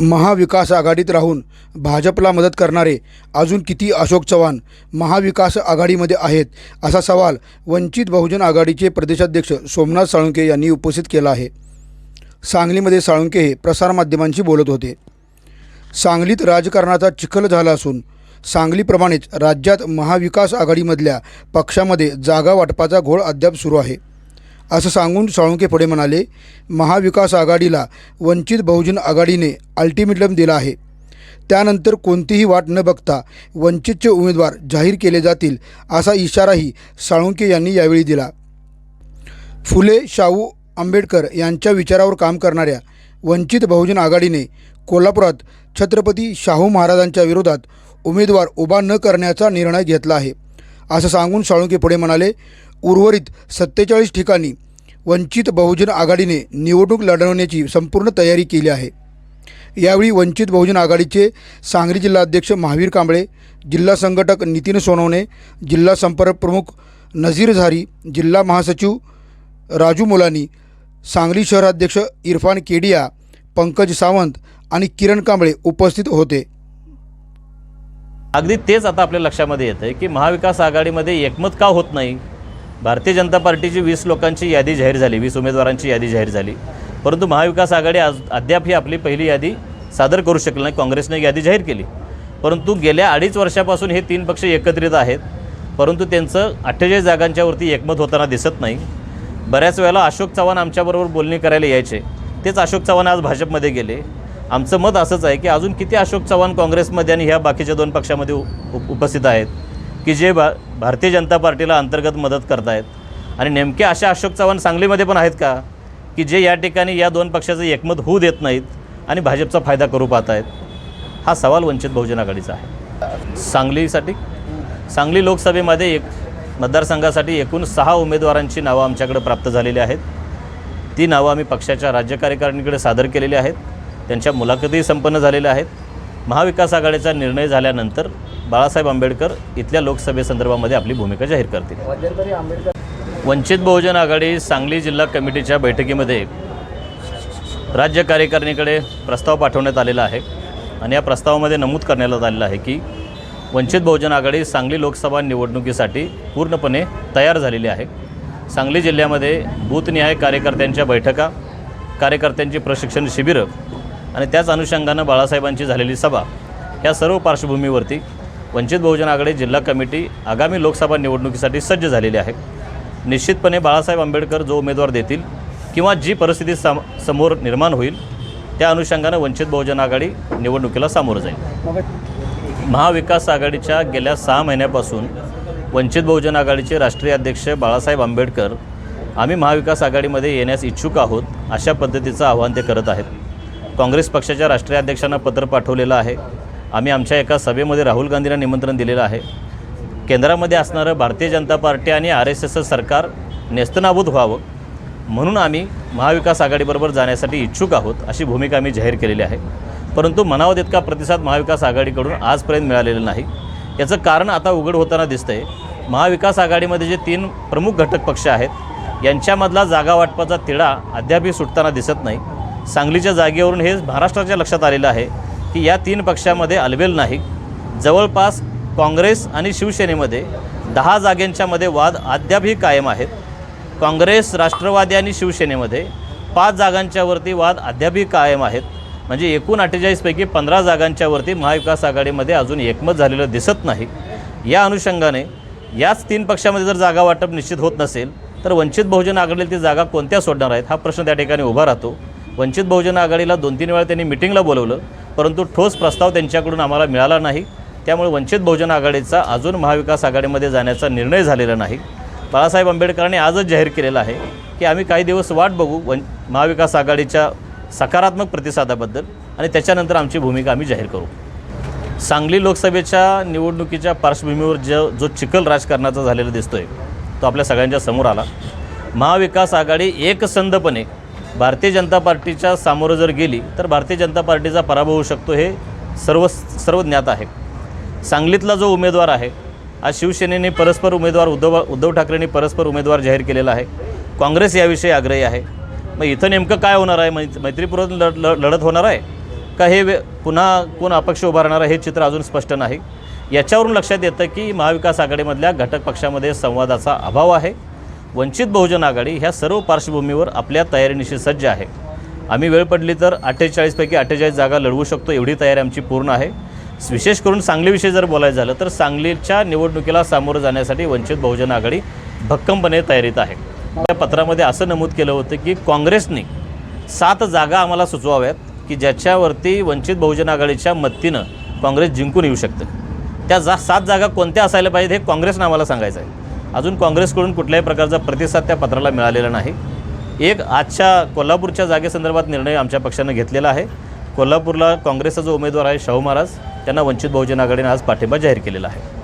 महाविकास आघाडीत राहून भाजपला मदत करणारे अजून किती अशोक चव्हाण महाविकास आघाडीमध्ये आहेत असा सवाल वंचित बहुजन आघाडीचे प्रदेशाध्यक्ष सोमनाथ साळुंके यांनी उपस्थित केला आहे. सांगलीमध्ये साळुंके हे प्रसारमाध्यमांशी बोलत होते. सांगलीत राजकारणाचा चिखल झाला असून सांगलीप्रमाणेच राज्यात महाविकास आघाडीमधल्या पक्षामध्ये जागा वाटपाचा घोळ अद्याप सुरू आहे. असं सांगून साळुंके पुढे म्हणाले महाविकास आघाडीला वंचित बहुजन आघाडीने अल्टिमेटम दिला आहे. त्यानंतर कोणतीही वाट न बघता वंचितचे उमेदवार जाहीर केले जातील असा इशाराही साळुंके यांनी यावेळी दिला. फुले शाहू आंबेडकर यांच्या विचारावर काम करणाऱ्या वंचित बहुजन आघाडीने कोल्हापुरात छत्रपती शाहू महाराजांच्या विरोधात उमेदवार उभा न करण्याचा निर्णय घेतला आहे. असं सांगून साळुंके पुढे म्हणाले उर्वरित सत्तेचाळीस ठिकाणी वंचित बहुजन आघाडीने निवडणूक लढवण्याची संपूर्ण तयारी केली आहे. यावेळी वंचित बहुजन आघाडीचे सांगली जिल्हाध्यक्ष महावीर कांबळे जिल्हा संघटक नितीन सोनवणे जिल्हा संपर्क प्रमुख नझीर झारी जिल्हा महासचिव राजू मुलानी सांगली शहराध्यक्ष इरफान केडिया पंकज सावंत आणि किरण कांबळे उपस्थित होते. अगदी तेच आता आपल्या लक्षामध्ये येतं आहे की महाविकास आघाडीमध्ये एकमत का होत नाही? भारतीय जनता पार्टीची वीस लोकांची यादी जाहीर झाली वीस उमेदवारांची यादी जाहीर झाली. परंतु महाविकास आघाडी आज अद्याप ही आपली पहिली यादी सादर करू शकली नाही काँग्रेसने यादी जाहीर केली. परंतु गेल्या अडीच वर्षापासून हे तीन पक्ष एकत्रित आहेत परंतु त्यांचं अठ्ठेचाळीस जागांच्यावरती एकमत होताना दिसत नाही. बऱ्याच वेळेला अशोक चव्हाण आमच्याबरोबर बोलणी करायला यायचे. तेच अशोक चव्हाण आज भाजपमध्ये गेले. आमचं मत असंच आहे की अजून किती अशोक चव्हाण काँग्रेसमध्ये आणि ह्या बाकीच्या दोन पक्षामध्ये उपस्थित आहेत? की जे भा भारतीय जनता पार्टीला अंतर्गत मदत करतायत. आणि नेमके अशा अशोक चव्हाण सांगलीमध्ये पण आहेत का? की जे या ठिकाणी या दोन पक्षाचं एकमत होऊ देत नाहीत आणि भाजपचा फायदा करू पाहत आहेत हा सवाल वंचित बहुजन आघाडीचा आहे. सांगलीसाठी? सांगली लोकसभेमध्ये एक मतदारसंघासाठी एकूण सहा उमेदवारांची नावं आमच्याकडे प्राप्त झालेली आहेत. ती नावं आम्ही पक्षाच्या राज्य कार्यकारिणीकडे सादर केलेली आहेत. त्यांच्या मुलाखतीही संपन्न झालेल्या आहेत. महाविकास आघाडीचा निर्णय झाल्यानंतर बाळासाहेब आंबेडकर इथल्या लोकसभेसंदर्भामध्ये आपली भूमिका जाहीर करतील. वंचित बहुजन आघाडी सांगली जिल्हा कमिटीच्या बैठकीमध्ये राज्य कार्यकारिणीकडे प्रस्ताव पाठवण्यात आलेला आहे आणि या प्रस्तावामध्ये नमूद करण्यात आलेलं आहे की वंचित बहुजन आघाडी सांगली लोकसभा निवडणुकीसाठी पूर्णपणे तयार झालेली आहे. सांगली जिल्ह्यामध्ये बूथनिहाय कार्यकर्त्यांच्या बैठका कार्यकर्त्यांची प्रशिक्षण शिबिरं आणि त्याच अनुषंगानं बाळासाहेबांची झालेली सभा या सर्व पार्श्वभूमीवरती वंचित बहुजन आघाडी जिल्हा कमिटी आगामी लोकसभा निवडणुकीसाठी सज्ज झालेली आहे. निश्चितपणे बाळासाहेब आंबेडकर जो उमेदवार देतील किंवा जी परिस्थिती सम समोर निर्माण होईल त्या अनुषंगानं वंचित बहुजन आघाडी निवडणुकीला सामोरं जाईल. महाविकास आघाडीच्या गेल्या सहा महिन्यापासून वंचित बहुजन आघाडीचे राष्ट्रीय अध्यक्ष बाळासाहेब आंबेडकर आम्ही महाविकास आघाडीमध्ये येण्यास इच्छुक आहोत अशा पद्धतीचं आव्हान ते करत आहेत. काँग्रेस पक्षाच्या राष्ट्रीय अध्यक्षांना पत्र पाठवलेलं आहे. आम्ही आमच्या एका सभेमध्ये राहुल गांधींना निमंत्रण दिलेलं आहे. केंद्रामध्ये असणारं भारतीय जनता पार्टी आणि आर एस एसचं सरकार नेस्तनाबूत व्हावं म्हणून आम्ही महाविकास आघाडीबरोबर जाण्यासाठी इच्छुक आहोत अशी भूमिका आम्ही जाहीर केलेली आहे. परंतु मनावं तितका प्रतिसाद महाविकास आघाडीकडून आजपर्यंत मिळालेला नाही. याचं कारण आता उघड होताना दिसतं आहे महाविकास आघाडीमध्ये जे तीन प्रमुख घटक पक्ष आहेत यांच्यामधला जागा वाटपाचा तिढा अद्यापही सुटताना दिसत नाही. सांगलीच्या जागेवरून हे महाराष्ट्राच्या लक्षात आलेलं आहे. की या तीन पक्षामध्ये अलबेल नाही. जवळपास काँग्रेस आणि शिवसेनेमध्ये दहा जागेंच्यामध्ये वाद अद्यापही कायम आहेत. काँग्रेस राष्ट्रवादी आणि शिवसेनेमध्ये पाच जागांच्यावरती वाद अद्यापही कायम आहेत. म्हणजे एकूण अठ्ठेचाळीसपैकी पंधरा जागांच्यावरती महाविकास आघाडीमध्ये अजून एकमत झालेलं दिसत नाही. या अनुषंगाने याच तीन पक्षामध्ये जर जागा वाटप निश्चित होत नसेल तर वंचित बहुजन आघाडीला ती जागा कोणत्या सोडणार आहेत? हा प्रश्न त्या ठिकाणी उभा राहतो. वंचित बहुजन आघाडीला दोन तीन वेळा त्यांनी मिटिंगला बोलवलं. परंतु ठोस प्रस्ताव त्यांच्याकडून आम्हाला मिळाला नाही. त्यामुळे वंचित बहुजन आघाडीचा अजून महाविकास आघाडीमध्ये जाण्याचा निर्णय झालेला नाही. बाळासाहेब आंबेडकरांनी आजच जाहीर केलेला आहे की आम्ही काही दिवस वाट बघू वन महाविकास आघाडीच्या सकारात्मक प्रतिसादाबद्दल आणि त्याच्यानंतर आमची भूमिका आम्ही जाहीर करू. सांगली लोकसभेच्या निवडणुकीच्या पार्श्वभूमीवर जो जो चिखल राजकारणाचा झालेला दिसतोय तो आपल्या सगळ्यांच्या समोर आला. महाविकास आघाडी एकसंधपणे भारतीय जनता पार्टीच्या सामोरं जर गेली तर भारतीय जनता पार्टीचा पराभव होऊ शकतो हे सर्व सर्व ज्ञात आहे. सांगलीतला जो उमेदवार आहे आज शिवसेनेने परस्पर उमेदवार उद्धव उद्धव ठाकरेंनी परस्पर उमेदवार जाहीर केलेला आहे. काँग्रेस याविषयी आग्रही आहे. मग इथं नेमकं काय होणार आहे? मै मैत्रीपूर्वक लढ लढत होणार आहे? का हे पुन्हा कोण अपक्ष उभारणार आहे हे चित्र अजून स्पष्ट नाही. याच्यावरून लक्षात येतं की महाविकास आघाडीमधल्या घटक पक्षामध्ये संवादाचा अभाव आहे. वंचित बहुजन आघाडी ह्या सर्व पार्श्वभूमीवर आपल्या तयारीनिशी सज्ज आहे. आम्ही वेळ पडली तर अठ्ठेचाळीसपैकी अठ्ठेचाळीस जागा लढवू शकतो एवढी तयारी आमची पूर्ण आहे. विशेष करून सांगलीविषयी जर बोलायचं झालं तर सांगलीच्या निवडणुकीला सामोरं जाण्यासाठी वंचित बहुजन आघाडी भक्कमपणे तयारीत आहे. त्या पत्रामध्ये असं नमूद केलं होतं की काँग्रेसने सात जागा आम्हाला सुचवाव्यात की ज्याच्यावरती वंचित बहुजन आघाडीच्या मदतीनं काँग्रेस जिंकून येऊ शकतं. त्या जा सात जागा कोणत्या असायला पाहिजेत हे काँग्रेसनं आम्हाला सांगायचं आहे. अजून काँग्रेसकडून कुठल्याही प्रकारचा प्रतिसाद त्या पत्राला मिळालेला नाही. एक आजच्या कोल्हापूरच्या जागेसंदर्भात निर्णय आमच्या पक्षानं घेतलेला आहे. कोल्हापूरला काँग्रेसचा जो उमेदवार आहे शाहू महाराज त्यांना वंचित बहुजन आघाडीनं आज पाठिंबा जाहीर केलेला आहे.